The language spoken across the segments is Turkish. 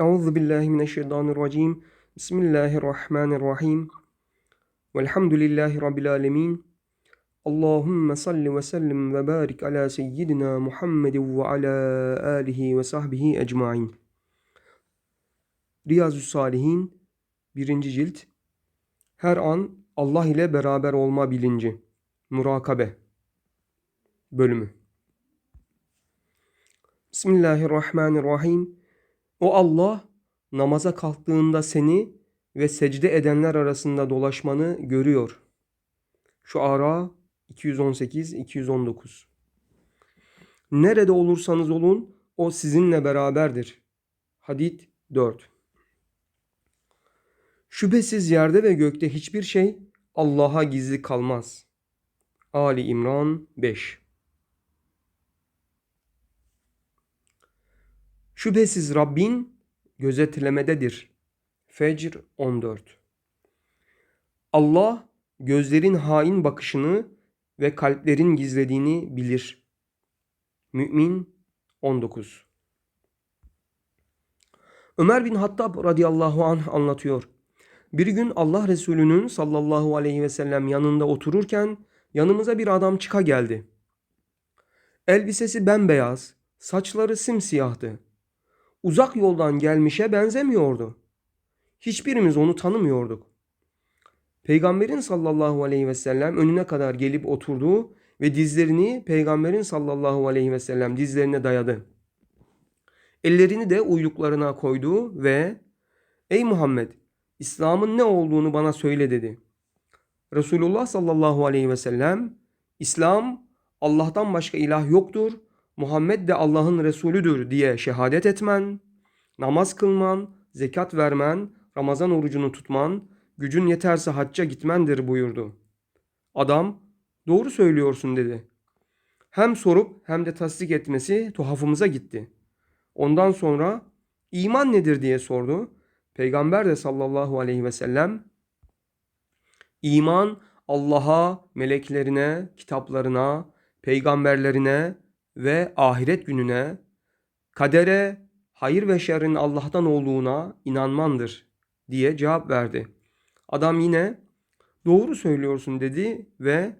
Euzu billahi mineşşeytanirracim. Bismillahirrahmanirrahim. Velhamdülillahi rabbil alamin. Allahumme salli ve sellim ve barik ala seyyidina Muhammedin ve ala alihi ve sahbihi ecmaîn. Riyazü Salihin 1. cilt Her an Allah ile beraber olma bilinci. Murakabe bölümü. Bismillahirrahmanirrahim. O Allah namaza kalktığında seni ve secde edenler arasında dolaşmanı görüyor. Şu ara 218-219 Nerede olursanız olun o sizinle beraberdir. Hadid 4 Şüphesiz yerde ve gökte hiçbir şey Allah'a gizli kalmaz. Ali İmran 5 Şüphesiz Rabbin gözetlemededir. Fecr 14 Allah gözlerin hain bakışını ve kalplerin gizlediğini bilir. Mü'min 19 Ömer bin Hattab radıyallahu anh anlatıyor. Bir gün Allah Resulü'nün sallallahu aleyhi ve sellem yanında otururken yanımıza bir adam çıka geldi. Elbisesi bembeyaz, saçları simsiyahtı. Uzak yoldan gelmişe benzemiyordu. Hiçbirimiz onu tanımıyorduk. Peygamberin sallallahu aleyhi ve sellem önüne kadar gelip oturdu ve dizlerini Peygamberin sallallahu aleyhi ve sellem dizlerine dayadı. Ellerini de uyluklarına koydu ve Ey Muhammed İslam'ın ne olduğunu bana söyle dedi. Resulullah sallallahu aleyhi ve sellem İslam Allah'tan başka ilah yoktur. Muhammed de Allah'ın Resulüdür diye şehadet etmen, namaz kılman, zekat vermen, Ramazan orucunu tutman, gücün yeterse hacca gitmendir buyurdu. Adam doğru söylüyorsun dedi. Hem sorup hem de tasdik etmesi tuhafımıza gitti. Ondan sonra iman nedir diye sordu. Peygamber de sallallahu aleyhi ve sellem iman Allah'a, meleklerine, kitaplarına, peygamberlerine ve ahiret gününe, kadere, hayır ve şerrin Allah'tan olduğuna inanmandır diye cevap verdi. Adam yine doğru söylüyorsun dedi ve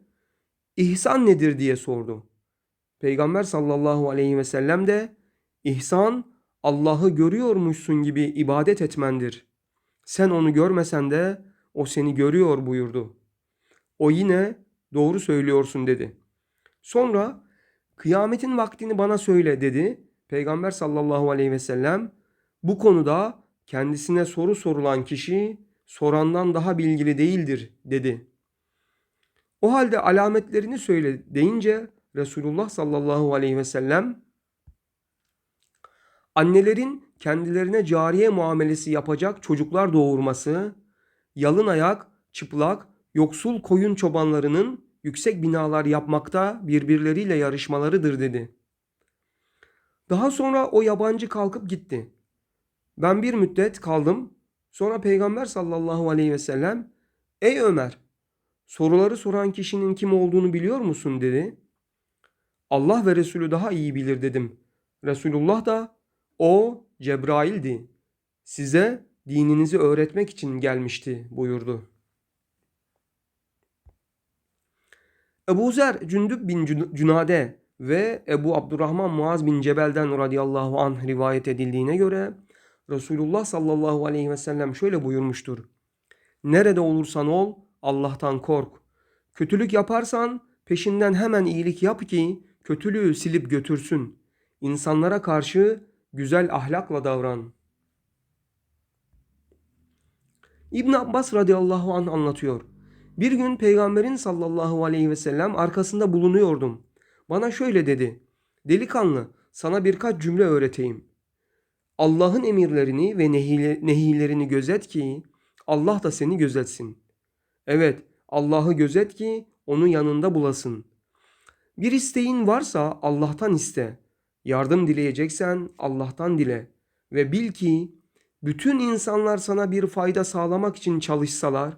ihsan nedir diye sordu. Peygamber sallallahu aleyhi ve sellem de ihsan Allah'ı görüyormuşsun gibi ibadet etmendir. Sen onu görmesen de o seni görüyor buyurdu. O yine doğru söylüyorsun dedi. Sonra kıyametin vaktini bana söyle dedi. Peygamber sallallahu aleyhi ve sellem bu konuda kendisine soru sorulan kişi sorandan daha bilgili değildir dedi. O halde alametlerini söyle deyince Resulullah sallallahu aleyhi ve sellem annelerin kendilerine cariye muamelesi yapacak çocuklar doğurması, yalın ayak, çıplak, yoksul koyun çobanlarının yüksek binalar yapmakta birbirleriyle yarışmalarıdır dedi. Daha sonra o yabancı kalkıp gitti. Ben bir müddet kaldım. Sonra Peygamber sallallahu aleyhi ve sellem Ey Ömer soruları soran kişinin kim olduğunu biliyor musun dedi. Allah ve Resulü daha iyi bilir dedim. Resulullah da o Cebrail'di. Size dininizi öğretmek için gelmişti buyurdu. Ebu Zer Cündüb bin Cünade ve Ebu Abdurrahman Muaz bin Cebel'den radıyallahu anh rivayet edildiğine göre Resulullah sallallahu aleyhi ve sellem şöyle buyurmuştur. Nerede olursan ol Allah'tan kork. Kötülük yaparsan peşinden hemen iyilik yap ki kötülüğü silip götürsün. İnsanlara karşı güzel ahlakla davran. İbn Abbas radıyallahu anh anlatıyor. Bir gün peygamberin sallallahu aleyhi ve sellem arkasında bulunuyordum. Bana şöyle dedi. Delikanlı sana birkaç cümle öğreteyim. Allah'ın emirlerini ve nehilerini gözet ki Allah da seni gözetsin. Evet Allah'ı gözet ki onu yanında bulasın. Bir isteğin varsa Allah'tan iste. Yardım dileyeceksen Allah'tan dile. Ve bil ki bütün insanlar sana bir fayda sağlamak için çalışsalar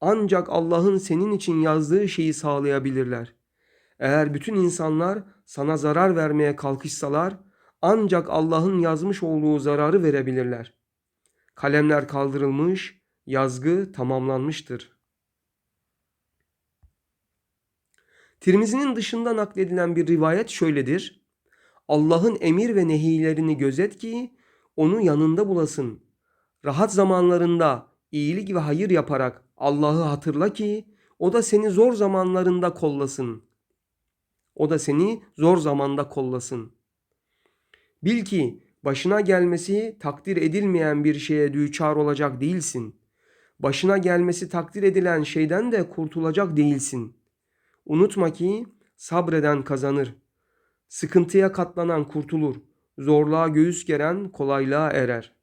ancak Allah'ın senin için yazdığı şeyi sağlayabilirler. Eğer bütün insanlar sana zarar vermeye kalkışsalar ancak Allah'ın yazmış olduğu zararı verebilirler. Kalemler kaldırılmış, yazgı tamamlanmıştır. Tirmizi'nin dışında nakledilen bir rivayet şöyledir. Allah'ın emir ve nehilerini gözet ki onu yanında bulasın. Rahat zamanlarında iyilik ve hayır yaparak Allah'ı hatırla ki o da seni zor zamanlarında kollasın. O da seni zor zamanda kollasın. Bil ki başına gelmesi takdir edilmeyen bir şeye düçar olacak değilsin. Başına gelmesi takdir edilen şeyden de kurtulacak değilsin. Unutma ki sabreden kazanır. Sıkıntıya katlanan kurtulur. Zorluğa göğüs geren kolaylığa erer.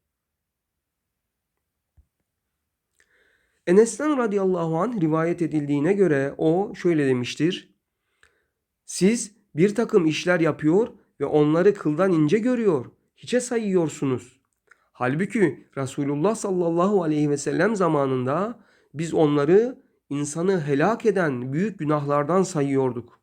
Enes'ten radıyallahu anh rivayet edildiğine göre o şöyle demiştir. Siz bir takım işler yapıyor ve onları kıldan ince görüyor, hiçe sayıyorsunuz. Halbuki Resulullah sallallahu aleyhi ve sellem zamanında biz onları insanı helak eden büyük günahlardan sayıyorduk.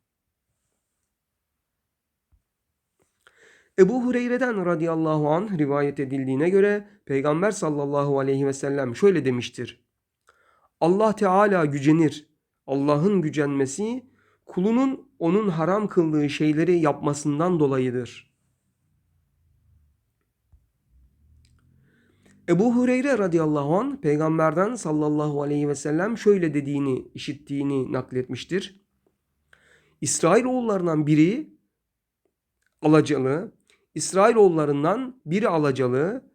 Ebu Hureyre'den radıyallahu anh rivayet edildiğine göre Peygamber sallallahu aleyhi ve sellem şöyle demiştir. Allah Teala gücenir. Allah'ın gücenmesi kulunun onun haram kıldığı şeyleri yapmasından dolayıdır. Ebu Hureyre radıyallahu anh peygamberden sallallahu aleyhi ve sellem şöyle dediğini işittiğini nakletmiştir. İsrailoğullarından biri alacalı, İsrailoğullarından biri alacalı,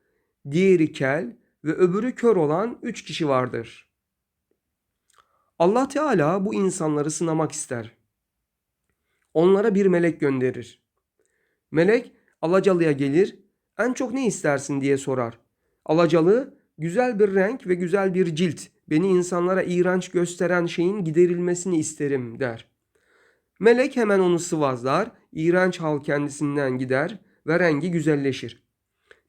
diğeri kel ve öbürü kör olan üç kişi vardır. Allah Teala bu insanları sınamak ister. Onlara bir melek gönderir. Melek alacalıya gelir, en çok ne istersin diye sorar. Alacalı, güzel bir renk ve güzel bir cilt, beni insanlara iğrenç gösteren şeyin giderilmesini isterim der. Melek hemen onu sıvazlar, iğrenç hal kendisinden gider ve rengi güzelleşir.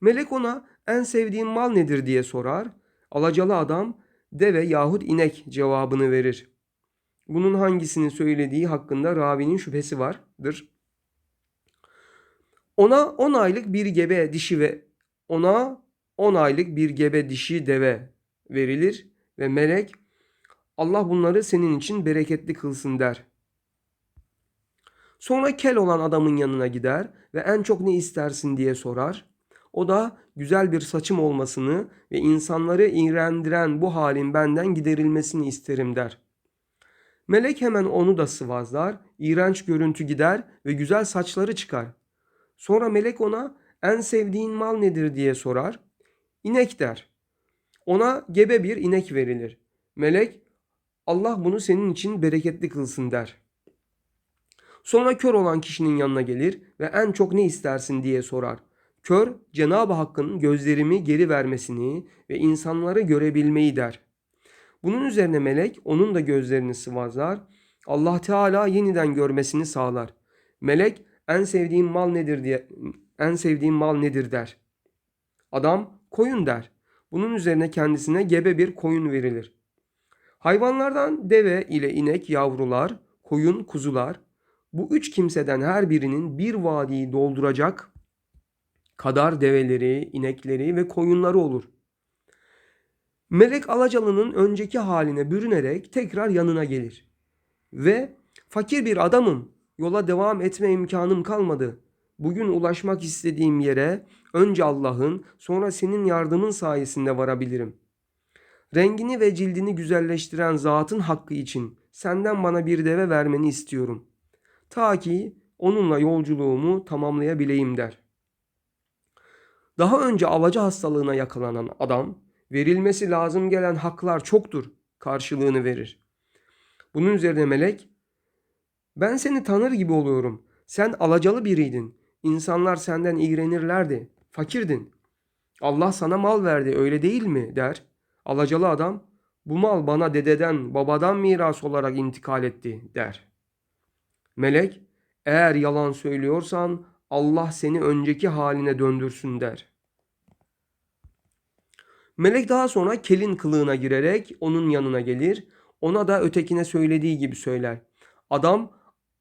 Melek ona en sevdiğin mal nedir diye sorar. Alacalı adam deve yahut inek cevabını verir. Bunun hangisini söylediği hakkında ravinin şüphesi vardır. Ona 10 aylık bir gebe dişi ve ona 10 aylık bir gebe dişi deve verilir ve melek Allah bunları senin için bereketli kılsın der. Sonra kel olan adamın yanına gider ve en çok ne istersin diye sorar. O da güzel bir saçım olmasını ve insanları iğrendiren bu halin benden giderilmesini isterim der. Melek hemen onu da sıvazlar, iğrenç görüntü gider ve güzel saçları çıkar. Sonra melek ona en sevdiğin mal nedir diye sorar. İnek der. Ona gebe bir inek verilir. Melek Allah bunu senin için bereketli kılsın der. Sonra kör olan kişinin yanına gelir ve en çok ne istersin diye sorar. Kör Cenab-ı Hakk'ın gözlerimi geri vermesini ve insanları görebilmeyi der. Bunun üzerine melek onun da gözlerini sıvazlar. Allah Teala yeniden görmesini sağlar. Melek en sevdiğim mal nedir diye en sevdiğim mal nedir der. Adam koyun der. Bunun üzerine kendisine gebe bir koyun verilir. Hayvanlardan deve ile inek yavrular, koyun kuzular, bu üç kimseden her birinin bir vadiyi dolduracak kadar develeri, inekleri ve koyunları olur. Melek Alacalı'nın önceki haline bürünerek tekrar yanına gelir. Ve fakir bir adamım, yola devam etme imkanım kalmadı. Bugün ulaşmak istediğim yere önce Allah'ın sonra senin yardımın sayesinde varabilirim. Rengini ve cildini güzelleştiren zatın hakkı için senden bana bir deve vermeni istiyorum. Ta ki onunla yolculuğumu tamamlayabileyim der. Daha önce alaca hastalığına yakalanan adam verilmesi lazım gelen haklar çoktur karşılığını verir. Bunun üzerine melek ben seni tanır gibi oluyorum. Sen alacalı biriydin. İnsanlar senden iğrenirlerdi. Fakirdin. Allah sana mal verdi öyle değil mi der. Alacalı adam bu mal bana dededen babadan miras olarak intikal etti der. Melek eğer yalan söylüyorsan Allah seni önceki haline döndürsün der. Melek daha sonra kelin kılığına girerek onun yanına gelir. Ona da ötekine söylediği gibi söyler. Adam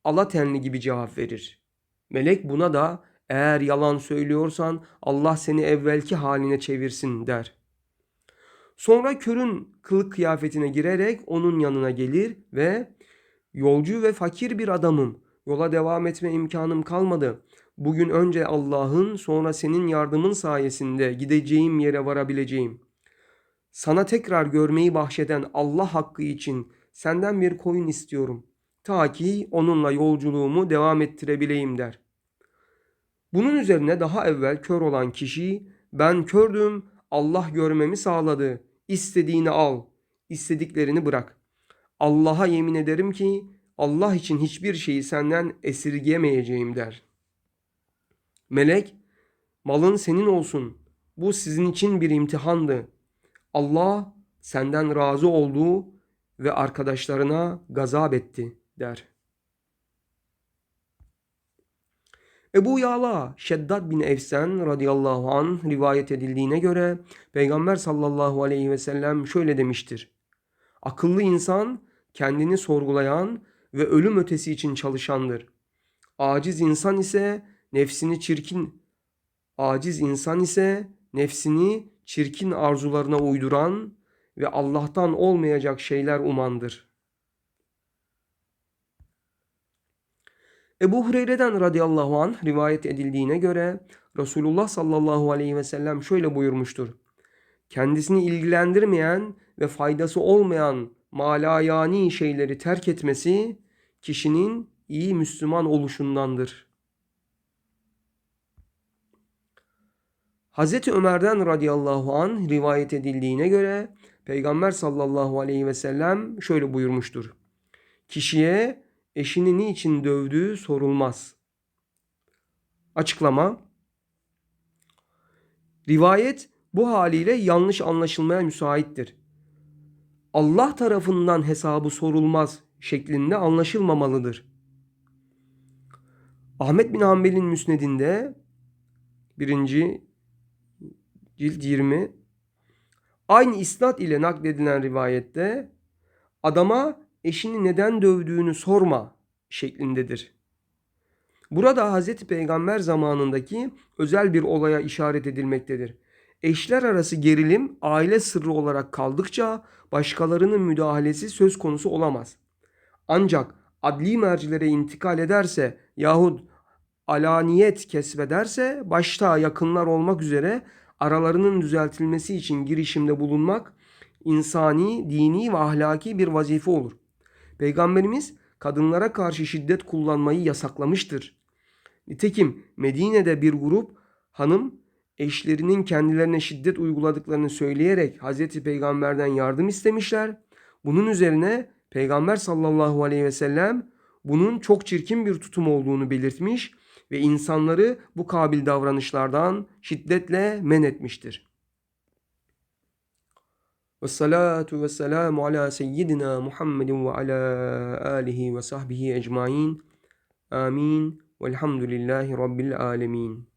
ala tenli gibi cevap verir. Melek buna da eğer yalan söylüyorsan Allah seni evvelki haline çevirsin der. Sonra körün kılık kıyafetine girerek onun yanına gelir ve yolcu ve fakir bir adamım. Yola devam etme imkanım kalmadı. Bugün önce Allah'ın sonra senin yardımın sayesinde gideceğim yere varabileceğim. Sana tekrar görmeyi bahşeden Allah hakkı için senden bir koyun istiyorum. Ta ki onunla yolculuğumu devam ettirebileyim der. Bunun üzerine daha evvel kör olan kişi ben kördüm Allah görmemi sağladı. İstediğini al, istediklerini bırak. Allah'a yemin ederim ki Allah için hiçbir şeyi senden esirgeyemeyeceğim der. Melek, malın senin olsun. Bu sizin için bir imtihandı. Allah senden razı oldu ve arkadaşlarına gazap etti der. Ebu Yala Şeddat bin Evsen radıyallahu an rivayet edildiğine göre Peygamber sallallahu aleyhi ve sellem şöyle demiştir. Akıllı insan kendini sorgulayan ve ölüm ötesi için çalışandır. Aciz insan ise nefsini çirkin aciz insan ise nefsini çirkin arzularına uyduran ve Allah'tan olmayacak şeyler umandır. Ebu Hureyre'den radıyallahu anh rivayet edildiğine göre Resulullah sallallahu aleyhi ve sellem şöyle buyurmuştur. Kendisini ilgilendirmeyen ve faydası olmayan malayani şeyleri terk etmesi kişinin iyi Müslüman oluşundandır. Hazreti Ömer'den radıyallahu an rivayet edildiğine göre Peygamber sallallahu aleyhi ve sellem şöyle buyurmuştur. Kişiye eşini niçin dövdüğü sorulmaz. Açıklama Rivayet bu haliyle yanlış anlaşılmaya müsaittir. Allah tarafından hesabı sorulmaz şeklinde anlaşılmamalıdır. Ahmet bin Hanbel'in müsnedinde birinci cilt 20 aynı isnat ile nakledilen rivayette adama eşini neden dövdüğünü sorma şeklindedir. Burada Hz. Peygamber zamanındaki özel bir olaya işaret edilmektedir. Eşler arası gerilim aile sırrı olarak kaldıkça başkalarının müdahalesi söz konusu olamaz. Ancak adli mercilere intikal ederse yahut alaniyet kesbederse başta yakınlar olmak üzere aralarının düzeltilmesi için girişimde bulunmak insani, dini ve ahlaki bir vazife olur. Peygamberimiz kadınlara karşı şiddet kullanmayı yasaklamıştır. Nitekim Medine'de bir grup hanım eşlerinin kendilerine şiddet uyguladıklarını söyleyerek Hazreti Peygamber'den yardım istemişler. Bunun üzerine Peygamber sallallahu aleyhi ve sellem bunun çok çirkin bir tutum olduğunu belirtmiş ve insanları bu kabil davranışlardan şiddetle men etmiştir. Ve salatu ve selamu ala seyyidina Muhammedin ve ala alihi ve sahbihi ecmain. Amin. Velhamdülillahi Rabbil alemin.